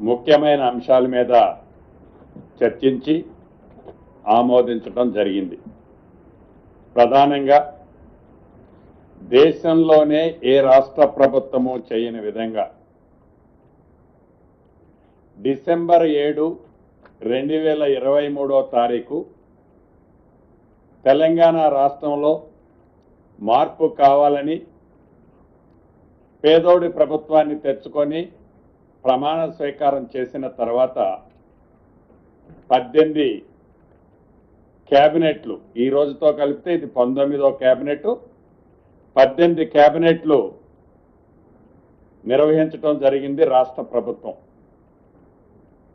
ముఖ్యమైన అంశాల మీద చర్చించి ఆమోదించడం జరిగింది. ప్రధానంగా దేశంలోనే ఏ రాష్ట్ర ప్రభుత్వము చేయని విధంగా డిసెంబర్ ఏడు రెండు వేల ఇరవై మూడో తారీఖు తెలంగాణ రాష్ట్రంలో మార్పు కావాలని పేదోడి ప్రభుత్వాన్ని తెచ్చుకొని ప్రమాణ స్వీకారం చేసిన తర్వాత పద్దెనిమిది క్యాబినెట్లు ఈ రోజుతో కలిపితే ఇది పంతొమ్మిదో క్యాబినెట్. పద్దెనిమిది క్యాబినెట్లు నిర్వహించడం జరిగింది రాష్ట్ర ప్రభుత్వం.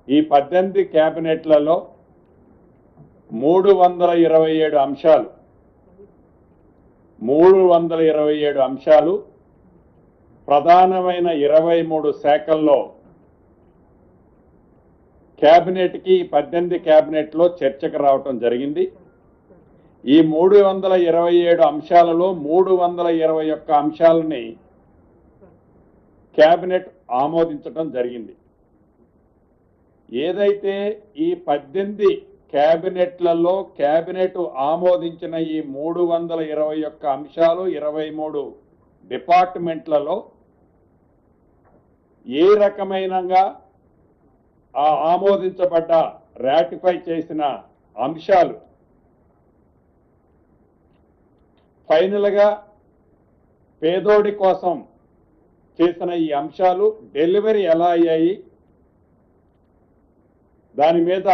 ఈ పద్దెనిమిది క్యాబినెట్లలో మూడు వందల ఇరవై ఏడు అంశాలు మూడు వందల ఇరవై ఏడు అంశాలు ప్రధానమైన ఇరవై మూడు శాఖల్లో క్యాబినెట్కి పద్దెనిమిది క్యాబినెట్లో చర్చకు రావటం జరిగింది. ఈ మూడు వందల ఇరవై ఏడు అంశాలలో మూడు వందల ఇరవై ఒక్క అంశాలని క్యాబినెట్ ఆమోదించడం జరిగింది. ఏదైతే ఈ పద్దెనిమిది క్యాబినెట్లలో క్యాబినెట్ ఆమోదించిన ఈ మూడు వందల ఇరవై ఒక్క అంశాలు ఇరవై మూడు డిపార్ట్మెంట్లలో ఏ రకమైనగా ఆ ఆమోదించబడ్డ రాటిఫై చేసిన అంశాలు ఫైనల్గా పేదోడి కోసం చేసిన ఈ అంశాలు డెలివరీ ఎలా అయ్యాయి? దాని మీద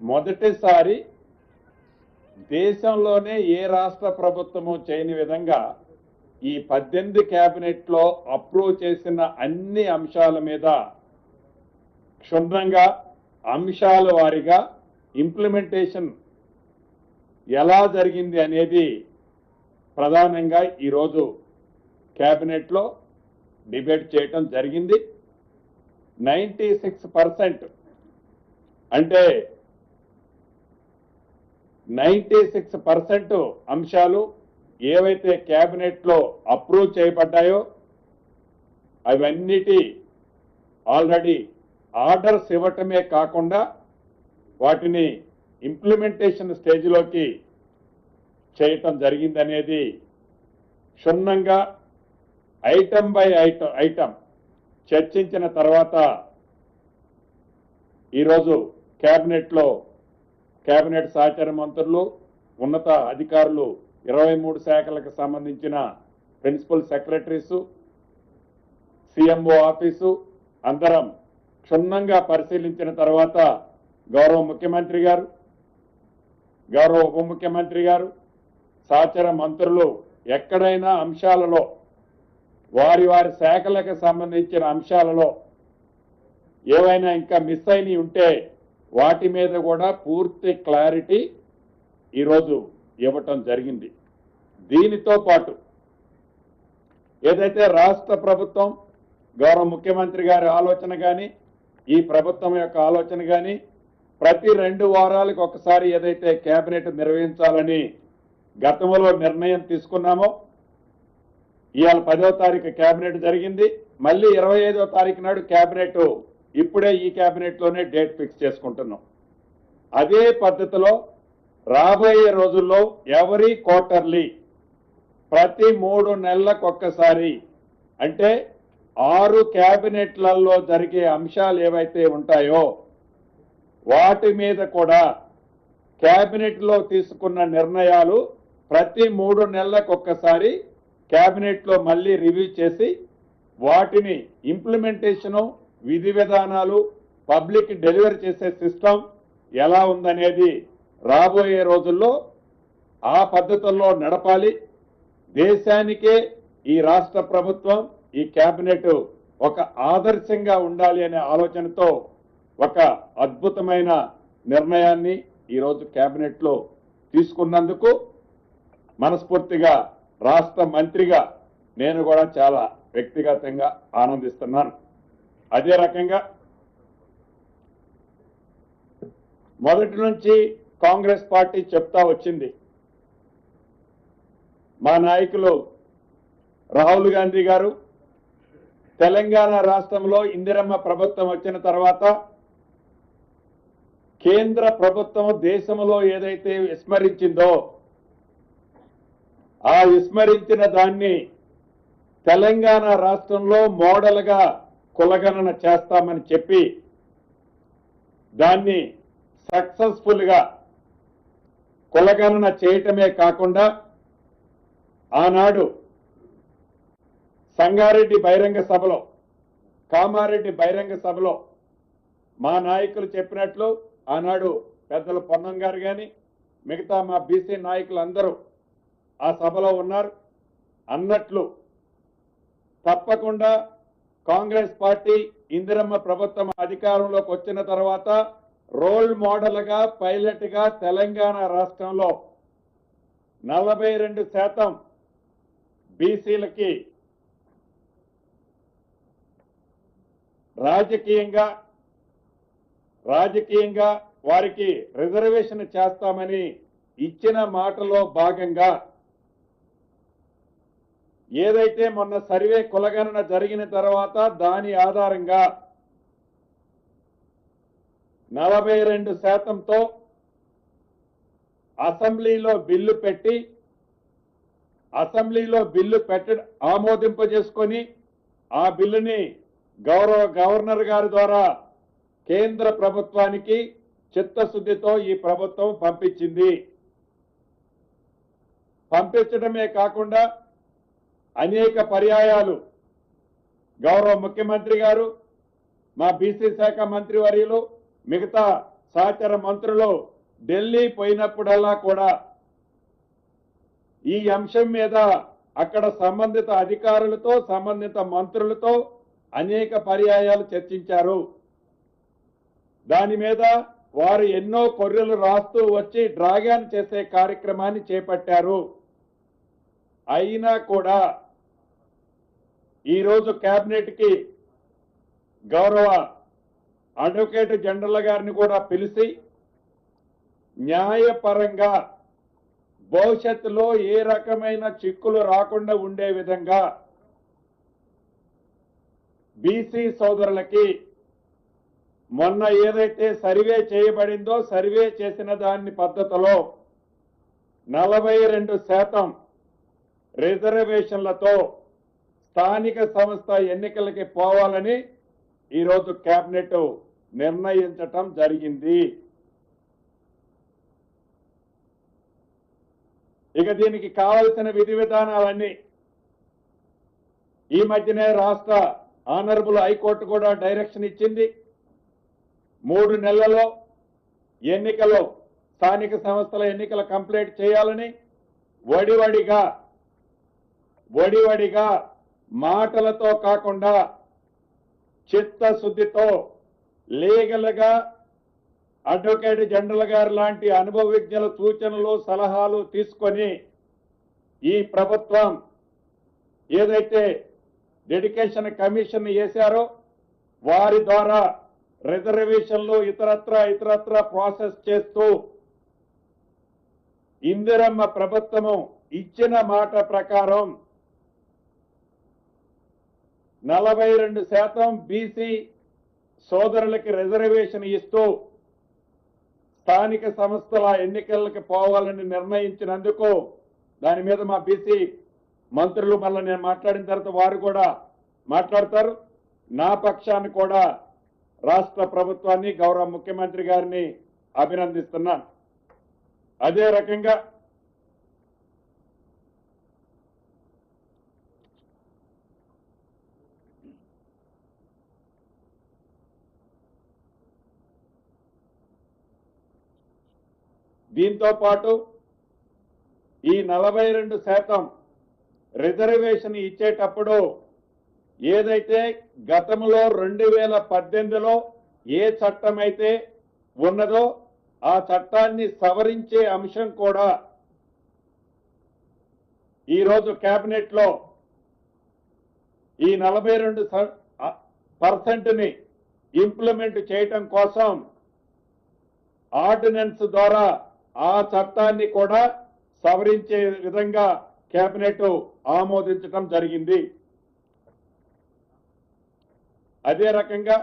మొదటిసారి దేశంలోనే ఏ రాష్ట్ర ప్రభుత్వము చేయని విధంగా ఈ పద్దెనిమిది క్యాబినెట్లో అప్రూవ్ చేసిన అన్ని అంశాల మీద క్షుణ్ణంగా అంశాల వారీగా ఇంప్లిమెంటేషన్ ఎలా జరిగింది అనేది ప్రధానంగా ఈరోజు క్యాబినెట్లో డిబేట్ చేయటం జరిగింది. నైంటీ సిక్స్ పర్సెంట్ అంటే నైంటీ సిక్స్ పర్సెంట్ అంశాలు ఏవైతే క్యాబినెట్లో అప్రూవ్ చేయబడ్డాయో అవన్నిటి ఆల్రెడీ ఆర్డర్స్ ఇవ్వటమే కాకుండా వాటిని ఇంప్లిమెంటేషన్ స్టేజ్లోకి చేయటం జరిగిందనేది క్షుణ్ణంగా ఐటమ్ బై ఐటమ్ ఐటమ్ చర్చించిన తర్వాత ఈరోజు క్యాబినెట్లో క్యాబినెట్ సహచార మంత్రులు ఉన్నత అధికారులు ఇరవై మూడు శాఖలకు సంబంధించిన ప్రిన్సిపల్ సెక్రటరీసు సిఎంఓ ఆఫీసు అందరం క్షుణ్ణంగా పరిశీలించిన తర్వాత గౌరవ ముఖ్యమంత్రి గారు గౌరవ ఉప ముఖ్యమంత్రి గారు సహచర మంత్రులు ఎక్కడైనా అంశాలలో వారి వారి శాఖలకు సంబంధించిన అంశాలలో ఏవైనా ఇంకా మిస్ అయినవి ఉంటే వాటి మీద కూడా పూర్తి క్లారిటీ ఈరోజు ఇవ్వటం జరిగింది. దీనితో పాటు ఏదైతే రాష్ట్ర ప్రభుత్వం గౌరవ ముఖ్యమంత్రి గారి ఆలోచన కానీ ఈ ప్రభుత్వం యొక్క ఆలోచన కానీ ప్రతి రెండు వారాలకు ఒకసారి ఏదైతే కేబినెట్ నిర్వహించాలని గతంలో నిర్ణయం తీసుకున్నామో ఇవాళ పదో తారీఖు కేబినెట్ జరిగింది. మళ్ళీ ఇరవై ఐదో తారీఖు నాడు కేబినెట్ ఇప్పుడే ఈ కేబినెట్లోనే డేట్ ఫిక్స్ చేసుకుంటున్నాం. అదే పద్ధతిలో రాబోయే రోజుల్లో ఎవరీ క్వార్టర్లీ ప్రతి మూడు నెలలకు ఒక్కసారి. అంటే ఆరు క్యాబినెట్లలో జరిగే అంశాలు ఏవైతే ఉంటాయో వాటి మీద కూడా క్యాబినెట్లో తీసుకున్న నిర్ణయాలు ప్రతి మూడు నెలలకు ఒక్కసారి క్యాబినెట్లో మళ్ళీ రివ్యూ చేసి వాటిని ఇంప్లిమెంటేషను విధి విధానాలు పబ్లిక్ డెలివరీ చేసే సిస్టమ్ ఎలా ఉందనేది రాబోయే రోజుల్లో ఆ పద్ధతుల్లో నడపాలి. దేశానికే ఈ రాష్ట్ర ప్రభుత్వం ఈ కేబినెట్ ఒక ఆదర్శంగా ఉండాలి అనే ఆలోచనతో ఒక అద్భుతమైన నిర్ణయాన్ని ఈరోజు కేబినెట్లో తీసుకున్నందుకు మనస్ఫూర్తిగా రాష్ట్ర మంత్రిగా నేను కూడా చాలా వ్యక్తిగతంగా ఆనందిస్తున్నాను. అదే రకంగా మొదటి నుంచి కాంగ్రెస్ పార్టీ చెప్తా వచ్చింది. మా నాయకులు రాహుల్ గాంధీ గారు తెలంగాణ రాష్ట్రంలో ఇందిరమ్మ ప్రభుత్వం వచ్చిన తర్వాత కేంద్ర ప్రభుత్వం దేశంలో ఏదైతే విస్మరించిందో ఆ విస్మరించిన దాన్ని తెలంగాణ రాష్ట్రంలో మోడల్గా కులగణన చేస్తామని చెప్పి దాన్ని సక్సెస్ఫుల్గా కులగణన చేయటమే కాకుండా ఆనాడు సంగారెడ్డి బహిరంగ సభలో కామారెడ్డి బహిరంగ సభలో మా నాయకులు చెప్పినట్లు ఆనాడు పెద్దల పొన్నం గారు కానీ మిగతా మా బీసీ నాయకులందరూ ఆ సభలో ఉన్నారు. అన్నట్లు తప్పకుండా కాంగ్రెస్ పార్టీ ఇందిరమ్మ ప్రభుత్వం అధికారంలోకి వచ్చిన తర్వాత రోల్ మోడల్గా పైలట్గా తెలంగాణ రాష్ట్రంలో నలభై రెండు శాతం బీసీలకి రాజకీయంగా రాజకీయంగా వారికి రిజర్వేషన్ చేస్తామని ఇచ్చిన మాటలో భాగంగా ఏదైతే మొన్న సర్వే కులగణన జరిగిన తర్వాత దాని ఆధారంగా నలభై రెండు శాతంతో అసెంబ్లీలో బిల్లు పెట్టి అసెంబ్లీలో బిల్లు పెట్ట ఆమోదింపజేసుకొని ఆ బిల్లుని గౌరవ గవర్నర్ గారి ద్వారా కేంద్ర ప్రభుత్వానికి చిత్తశుద్ధితో ఈ ప్రభుత్వం పంపించింది. పంపించడమే కాకుండా అనేక పర్యాయాలు గౌరవ ముఖ్యమంత్రి గారు మా బీసీ శాఖ మంత్రివర్యులు మిగతా సహచర మంత్రులు ఢిల్లీ పోయినప్పుడల్లా కూడా ఈ అంశం మీద అక్కడ సంబంధిత అధికారులతో సంబంధిత మంత్రులతో అనేక పర్యాయాలు చర్చించారు. దాని మీద వారు ఎన్నో కొర్రెలు రాస్తూ వచ్చి డ్రాగన్ చేసే కార్యక్రమాన్ని చేపట్టారు. అయినా కూడా ఈరోజు క్యాబినెట్కి గౌరవ అడ్వకేట్ జనరల్ గారిని కూడా పిలిచి న్యాయపరంగా భవిష్యత్తులో ఏ రకమైన చిక్కులు రాకుండా ఉండే విధంగా బీసీ సోదరులకి మొన్న ఏదైతే సర్వే చేయబడిందో సర్వే చేసిన దాని పద్ధతిలో నలభై రెండు శాతం రిజర్వేషన్లతో స్థానిక సంస్థ ఎన్నికలకి పోవాలని ఈరోజు కేబినెట్ నిర్ణయించటం జరిగింది. ఇక దీనికి కావలసిన విధి విధానాలన్నీ ఈ మధ్యనే రాష్ట్ర ఆనరబుల్ హైకోర్టు కూడా డైరెక్షన్ ఇచ్చింది. మూడు నెలలలో ఎన్నికలు స్థానిక సంస్థల ఎన్నికల కంప్లీట్ చేయాలని వడివడిగా వడివడిగా మాటలతో కాకుండా చిత్తశుద్ధితో లీగల్గా అడ్వకేట్ జనరల్ గారు లాంటి అనుభవజ్ఞుల సూచనలు సలహాలు తీసుకొని ఈ ప్రభుత్వం ఏదైతే డెడికేషన్ కమిషన్ వేశారో వారి ద్వారా రిజర్వేషన్లు ఇతరత్ర ఇతరత్ర ప్రాసెస్ చేస్తూ ఇందిరమ్మ ప్రభుత్వము ఇచ్చిన మాట ప్రకారం నలభై రెండు శాతం బీసీ సోదరులకి రిజర్వేషన్ ఇస్తూ స్థానిక సంస్థల ఎన్నికలకు పోవాలని నిర్ణయించినందుకు దాని మీద మా బీసీ మంత్రులు మళ్ళీ నేను మాట్లాడిన తర్వాత వారు కూడా మాట్లాడతారు. నా పక్షాన్ని కూడా రాష్ట్ర ప్రభుత్వాన్ని గౌరవ ముఖ్యమంత్రి గారిని అభినందిస్తున్నాను. అదే రకంగా దీంతో పాటు ఈ నలభై రెండు శాతం రిజర్వేషన్ ఇచ్చేటప్పుడు ఏదైతే గతంలో రెండు వేల పద్దెనిమిదిలో ఏ చట్టం అయితే ఉన్నదో ఆ చట్టాన్ని సవరించే అంశం కూడా ఈరోజు క్యాబినెట్లో ఈ నలభై రెండు పర్సెంట్ని ఇంప్లిమెంట్ చేయటం కోసం ఆర్డినెన్స్ ద్వారా ఆ చట్టాన్ని కూడా సవరించే విధంగా కేబినెట్ ఆమోదించడం జరిగింది. అదే రకంగా